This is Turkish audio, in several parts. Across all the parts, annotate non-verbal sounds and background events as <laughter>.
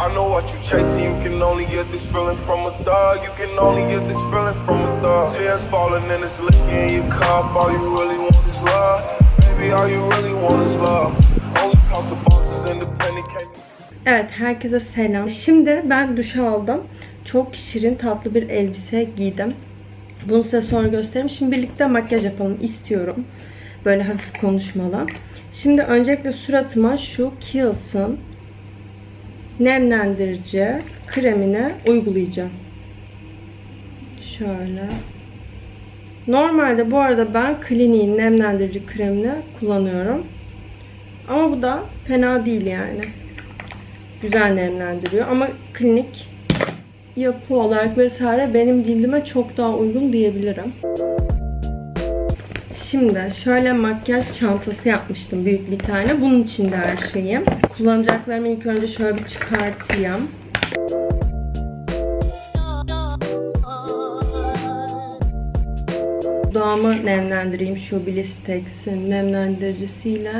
I know what you chasing, you can only get this feeling from a thug. You can only get this feeling from a thug. Tears falling and it's licking in your cup. All you really want is love. Baby, all you really want is love. Only talk to bosses, independent, Evet herkese selam. Şimdi ben duş aldım. Çok şirin tatlı bir elbise giydim. Bunu size sonra göstereyim. Şimdi birlikte makyaj yapalım istiyorum. Böyle hafif konuşmalı. Şimdi öncelikle suratıma şu Kiehl's'ın nemlendirici kremini uygulayacağım. Şöyle. Normalde bu arada ben Clinique'in nemlendirici kremini kullanıyorum. Ama bu da fena değil yani güzel nemlendiriyor. Ama klinik yapı olarak vesaire benim cildime çok daha uygun diyebilirim. Şimdi şöyle makyaj çantası yapmıştım büyük bir tane. Bunun içinde her şeyim. Kullanacaklarımı ilk önce şöyle bir çıkartayım. Dudağımı nemlendireyim şu Blistex'in nemlendiricisiyle.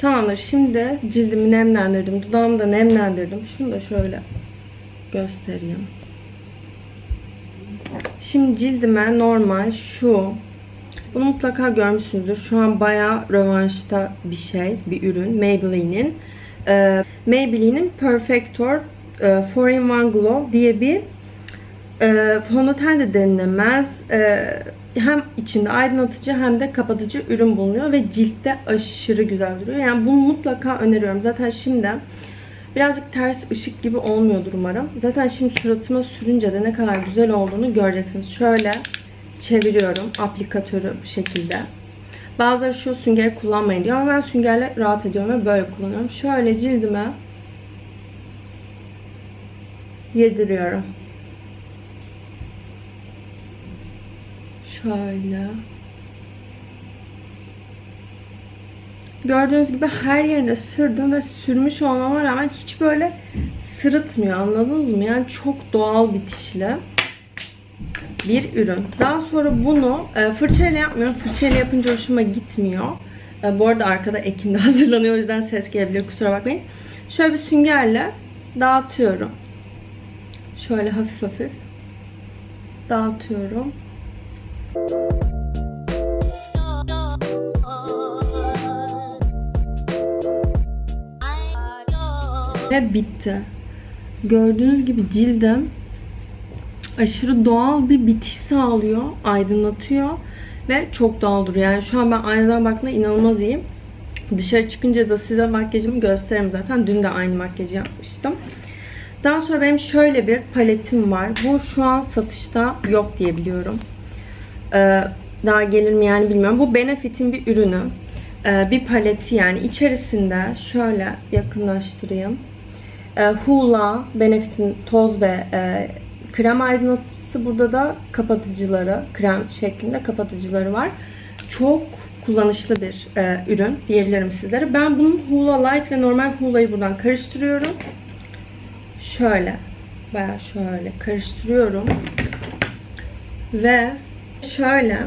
Tamamdır. Şimdi cildimi nemlendirdim. Dudağımı da nemlendirdim. Şunu da şöyle göstereyim. Şimdi cildime normal şu bunu mutlaka görmüşsünüzdür. Şu an bayağı rövanşta bir şey, bir ürün. Maybelline'in. Ee, Maybelline'in Perfector e, 4-in-1 Glow diye bir e, fondöten de denilemez. E, hem içinde aydınlatıcı hem de kapatıcı ürün bulunuyor ve ciltte aşırı güzel duruyor. Yani bunu mutlaka öneriyorum. Zaten şimdi birazcık ters ışık gibi olmuyordur umarım. Zaten şimdi suratıma sürünce de ne kadar güzel olduğunu göreceksiniz. Şöyle çeviriyorum aplikatörü bu şekilde. Bazıları şu süngeri kullanmayın diyor ama ben süngerle rahat ediyorum ve böyle kullanıyorum. Şöyle cildime yediriyorum. Şöyle. Gördüğünüz gibi her yerine sürdüm ve sürmüş olmama rağmen hiç böyle sırıtmıyor anladınız mı? Yani çok doğal bitişli bir ürün. Daha sonra bunu e, fırçayla yapmıyorum. Fırçayla yapınca hoşuma gitmiyor. E, bu arada arkada Ekim'de <laughs> hazırlanıyor. O yüzden ses gelebilir. Kusura bakmayın. Şöyle bir süngerle dağıtıyorum. Şöyle hafif hafif dağıtıyorum. Ve bitti. Gördüğünüz gibi cildim aşırı doğal bir bitiş sağlıyor, aydınlatıyor ve çok doğal duruyor. Yani şu an ben aynadan baktığımda inanılmaz iyiyim. Dışarı çıkınca da size makyajımı gösteririm zaten. Dün de aynı makyajı yapmıştım. Daha sonra benim şöyle bir paletim var. Bu şu an satışta yok diye biliyorum. Ee, daha gelir mi yani bilmiyorum. Bu Benefit'in bir ürünü. Ee, bir paleti yani. içerisinde şöyle yakınlaştırayım. Ee, Hoola, Benefit'in toz ve e, krem aydınlatıcısı. Burada da kapatıcıları, krem şeklinde kapatıcıları var. Çok kullanışlı bir e, ürün diyebilirim sizlere. Ben bunun Hoola Light ve normal Hoola'yı buradan karıştırıyorum. Şöyle, baya şöyle karıştırıyorum. Ve şöyle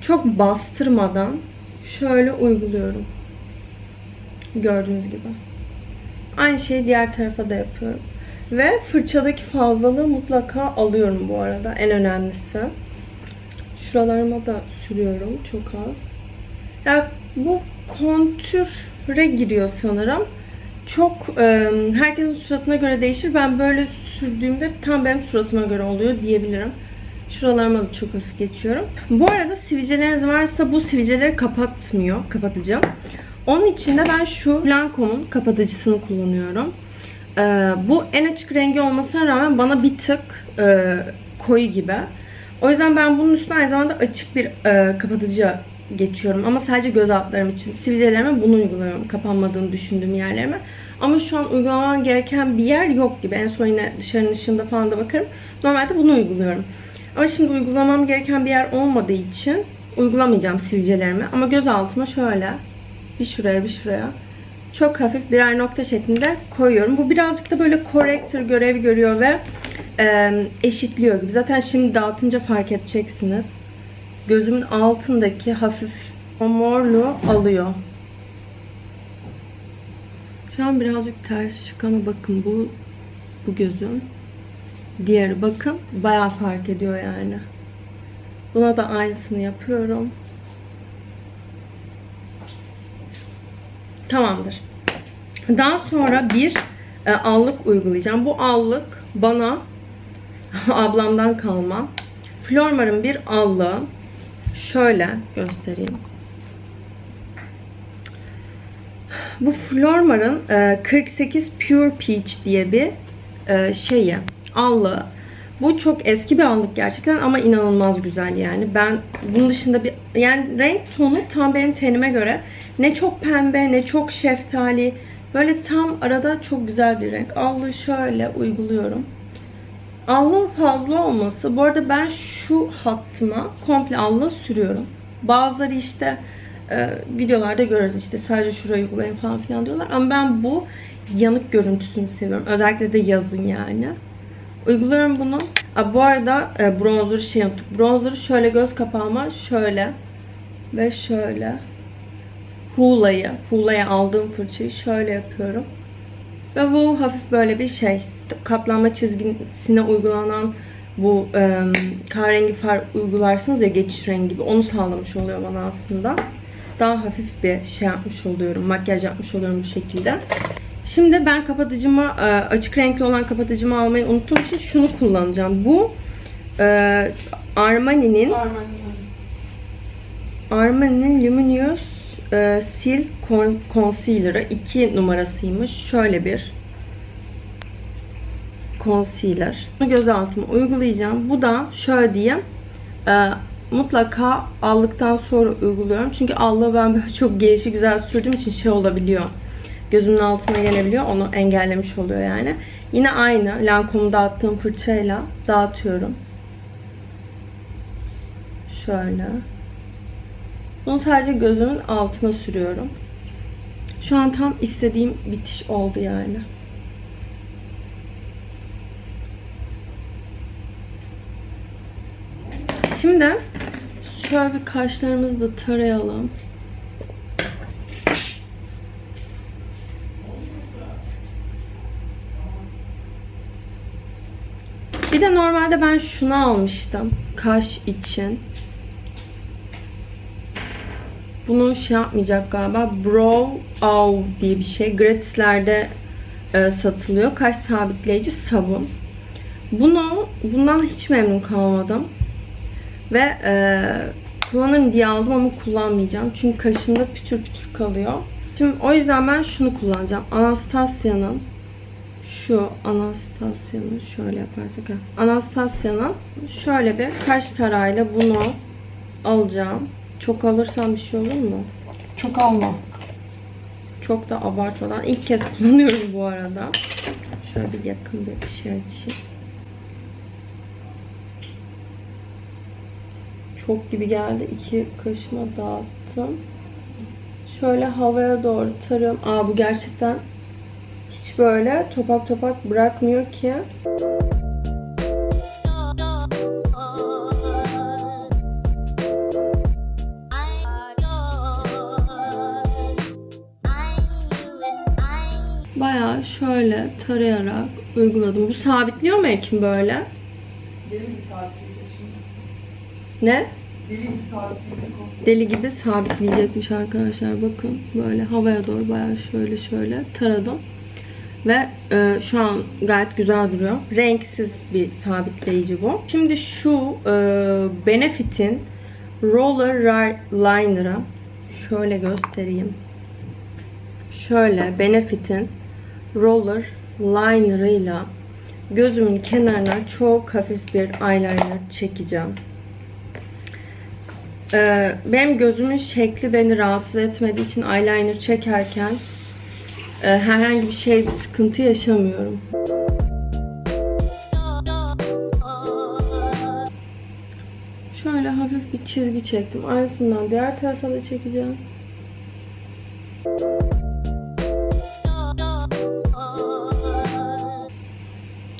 çok bastırmadan şöyle uyguluyorum. Gördüğünüz gibi. Aynı şeyi diğer tarafa da yapıyorum. Ve fırçadaki fazlalığı mutlaka alıyorum bu arada. En önemlisi. Şuralarıma da sürüyorum çok az. Ya bu kontüre giriyor sanırım. Çok e, herkesin suratına göre değişir. Ben böyle sürdüğümde tam benim suratıma göre oluyor diyebilirim. Şuralarıma da çok hafif geçiyorum. Bu arada sivilceleriniz varsa bu sivilceleri kapatmıyor. Kapatacağım. Onun için de ben şu Lancome'un kapatıcısını kullanıyorum. Ee, bu en açık rengi olmasına rağmen bana bir tık e, koyu gibi. O yüzden ben bunun üstüne aynı zamanda açık bir e, kapatıcı geçiyorum. Ama sadece göz altlarım için. Sivilcelerime bunu uyguluyorum. Kapanmadığını düşündüğüm yerlerime. Ama şu an uygulamam gereken bir yer yok gibi. En son yine dışarının ışığında falan da bakarım. Normalde bunu uyguluyorum. Ama şimdi uygulamam gereken bir yer olmadığı için uygulamayacağım sivilcelerimi. Ama göz altıma şöyle bir şuraya bir şuraya çok hafif birer nokta şeklinde koyuyorum. Bu birazcık da böyle corrector görevi görüyor ve e, eşitliyor gibi. Zaten şimdi dağıtınca fark edeceksiniz. Gözümün altındaki hafif o morluğu alıyor. Şu an birazcık ters şık ama bakın bu bu gözün. Diğeri bakın bayağı fark ediyor yani. Buna da aynısını yapıyorum. Tamamdır. Daha sonra bir e, allık uygulayacağım. Bu allık bana <laughs> ablamdan kalma. Flormar'ın bir allığı. Şöyle göstereyim. Bu Flormar'ın e, 48 Pure Peach diye bir e, şeyi, allığı. Bu çok eski bir allık gerçekten ama inanılmaz güzel yani. Ben bunun dışında bir yani renk tonu tam benim tenime göre ne çok pembe ne çok şeftali. Böyle tam arada çok güzel bir renk. Allığı şöyle uyguluyorum. Allığın fazla olması. Bu arada ben şu hattıma komple allığı sürüyorum. Bazıları işte e, videolarda görürüz işte sadece şurayı uygulayın falan filan diyorlar. Ama ben bu yanık görüntüsünü seviyorum. Özellikle de yazın yani. Uyguluyorum bunu. Aa, bu arada e, bronzer'ı şey unuttuk. Bronzer'ı şöyle göz kapağıma şöyle ve şöyle Hula'yı, Hula'ya aldığım fırçayı şöyle yapıyorum. Ve bu hafif böyle bir şey. Kaplanma çizgisine uygulanan bu e, kahverengi far uygularsınız ya geçiş rengi gibi. Onu sağlamış oluyor bana aslında. Daha hafif bir şey yapmış oluyorum. Makyaj yapmış oluyorum bu şekilde. Şimdi ben kapatıcımı açık renkli olan kapatıcımı almayı unuttuğum için şunu kullanacağım. Bu Armani'nin Armani'nin Luminous e, Silk Con- Concealer'ı 2 numarasıymış. Şöyle bir concealer. Bunu göz altıma uygulayacağım. Bu da şöyle diyeyim. e, mutlaka aldıktan sonra uyguluyorum. Çünkü allığı ben çok gelişi güzel sürdüğüm için şey olabiliyor. Gözümün altına gelebiliyor. Onu engellemiş oluyor yani. Yine aynı Lancome'u dağıttığım fırçayla dağıtıyorum. Şöyle. Bunu sadece gözümün altına sürüyorum. Şu an tam istediğim bitiş oldu yani. Şimdi şöyle bir kaşlarımızı da tarayalım. Bir de normalde ben şunu almıştım kaş için. Bunu şey yapmayacak galiba. Brow Ow diye bir şey. Gratislerde e, satılıyor. Kaş sabitleyici sabun. Bunu bundan hiç memnun kalmadım. Ve e, kullanırım diye aldım ama kullanmayacağım. Çünkü kaşımda pütür pütür kalıyor. Şimdi o yüzden ben şunu kullanacağım. Anastasia'nın şu Anastasia'nın şöyle yaparsak. Anastasia'nın şöyle bir kaş tarağıyla bunu alacağım. Çok alırsam bir şey olur mu? Çok alma. Çok da abartmadan. ilk kez <laughs> kullanıyorum bu arada. Şöyle bir yakın bir şey açayım. Çok gibi geldi. İki kaşıma dağıttım. Şöyle havaya doğru tarıyorum. Aa bu gerçekten hiç böyle topak topak bırakmıyor ki. Şöyle tarayarak uyguladım. Bu sabitliyor mu Ekim böyle? Deli bir sabitleyecek. Ne? Deli bir sabitleyecek Deli gibi sabitleyecekmiş arkadaşlar. Bakın böyle havaya doğru bayağı şöyle şöyle taradım. Ve e, şu an gayet güzel duruyor. Renksiz bir sabitleyici bu. Şimdi şu e, Benefit'in Roller Liner'ı şöyle göstereyim. Şöyle Benefit'in Roller Liner'ıyla gözümün kenarına çok hafif bir eyeliner çekeceğim. Ee, benim gözümün şekli beni rahatsız etmediği için eyeliner çekerken e, herhangi bir şey bir sıkıntı yaşamıyorum. Şöyle hafif bir çizgi çektim. Aynısından diğer tarafa da çekeceğim.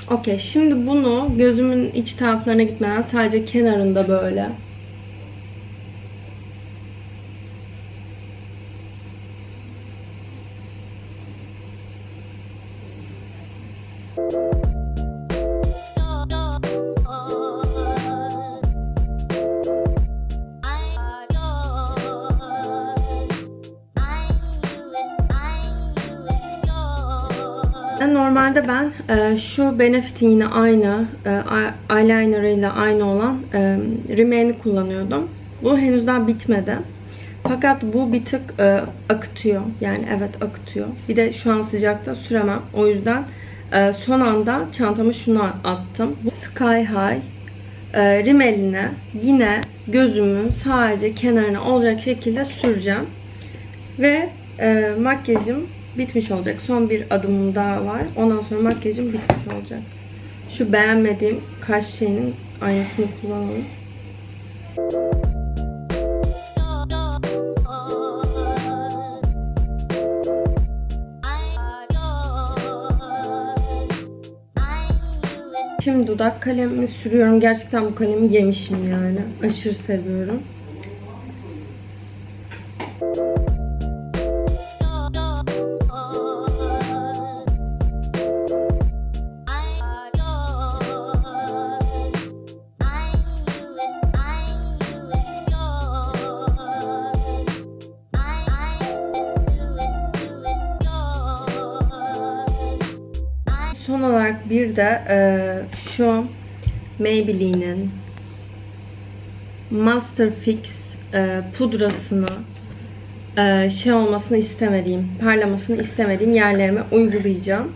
Okey şimdi bunu gözümün iç taraflarına gitmeden sadece kenarında böyle Ben e, şu Benefit'in yine aynı e, eye- eyelinerıyla aynı olan e, Rimmel'i kullanıyordum. Bu henüz daha bitmedi. Fakat bu bir tık e, akıtıyor. Yani evet akıtıyor. Bir de şu an sıcakta süremem. O yüzden e, son anda çantama şunu attım. Bu Sky High e, Rimmel'ine yine gözümün sadece kenarına olacak şekilde süreceğim. Ve e, makyajım bitmiş olacak. Son bir adımım daha var. Ondan sonra makyajım bitmiş olacak. Şu beğenmediğim kaş şeyinin aynasını kullanalım. Şimdi dudak kalemimi sürüyorum. Gerçekten bu kalemi yemişim yani. Aşırı seviyorum. Bir de e, şu Maybelline'in Master Fix e, pudrasını e, şey olmasını istemediğim, parlamasını istemediğim yerlerime uygulayacağım.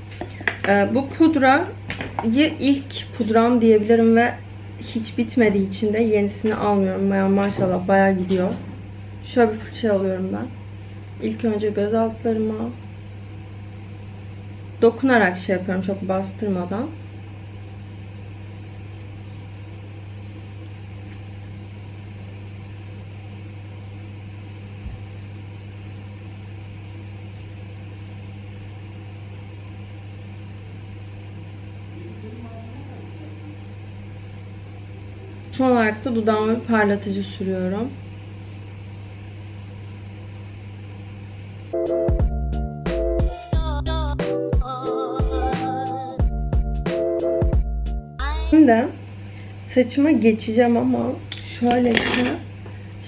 E, bu pudrayı ilk pudram diyebilirim ve hiç bitmediği için de yenisini almıyorum. Bayağı maşallah bayağı gidiyor. Şöyle bir fırça alıyorum ben. İlk önce göz altlarıma, dokunarak şey yapıyorum çok bastırmadan. Son olarak da dudağıma bir parlatıcı sürüyorum. Saçıma geçeceğim ama şöyle ki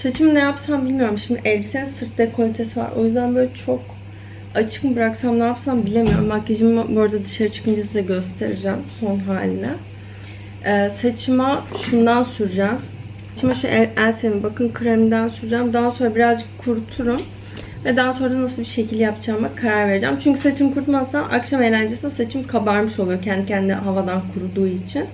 saçımı ne yapsam bilmiyorum. Şimdi elbisenin sırt dekoltesi var. O yüzden böyle çok açık mı bıraksam ne yapsam bilemiyorum. Makyajımı bu arada dışarı çıkınca size göstereceğim son haline. Ee, saçıma şundan süreceğim. Saçıma şu El- Elsa'nın bakın kreminden süreceğim. Daha sonra birazcık kuruturum. Ve daha sonra nasıl bir şekil yapacağıma karar vereceğim. Çünkü saçım kurutmazsam akşam eğlencesinde saçım kabarmış oluyor. Kendi kendine havadan kuruduğu için.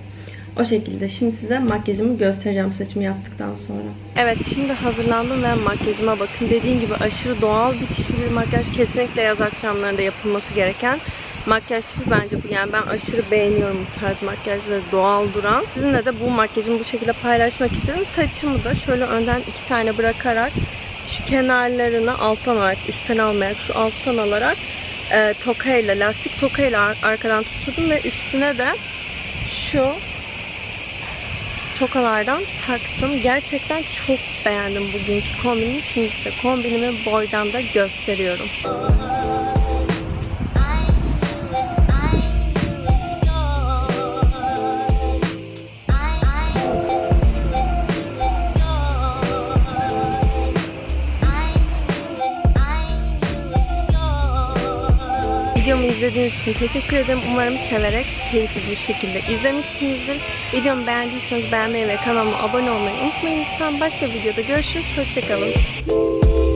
O şekilde. Şimdi size makyajımı göstereceğim saçımı yaptıktan sonra. Evet şimdi hazırlandım ve makyajıma bakın. Dediğim gibi aşırı doğal bir makyaj. Kesinlikle yaz akşamlarında yapılması gereken makyaj tipi bence bu. Yani ben aşırı beğeniyorum bu tarz makyajları doğal duran. Sizinle de bu makyajımı bu şekilde paylaşmak istedim. Saçımı da şöyle önden iki tane bırakarak şu kenarlarını alttan alarak, üstten almayarak, şu alttan alarak e, tokayla, lastik tokayla ar- arkadan tuturdum ve üstüne de şu tokalardan taktım. Gerçekten çok beğendim bugünkü kombinimi. Şimdi size kombinimi boydan da gösteriyorum. Videomu izlediğiniz için teşekkür ederim. Umarım severek, keyifli bir şekilde izlemişsinizdir. Videomu beğendiyseniz beğenmeyi ve kanalıma abone olmayı unutmayın lütfen. Başka videoda görüşürüz. Hoşçakalın.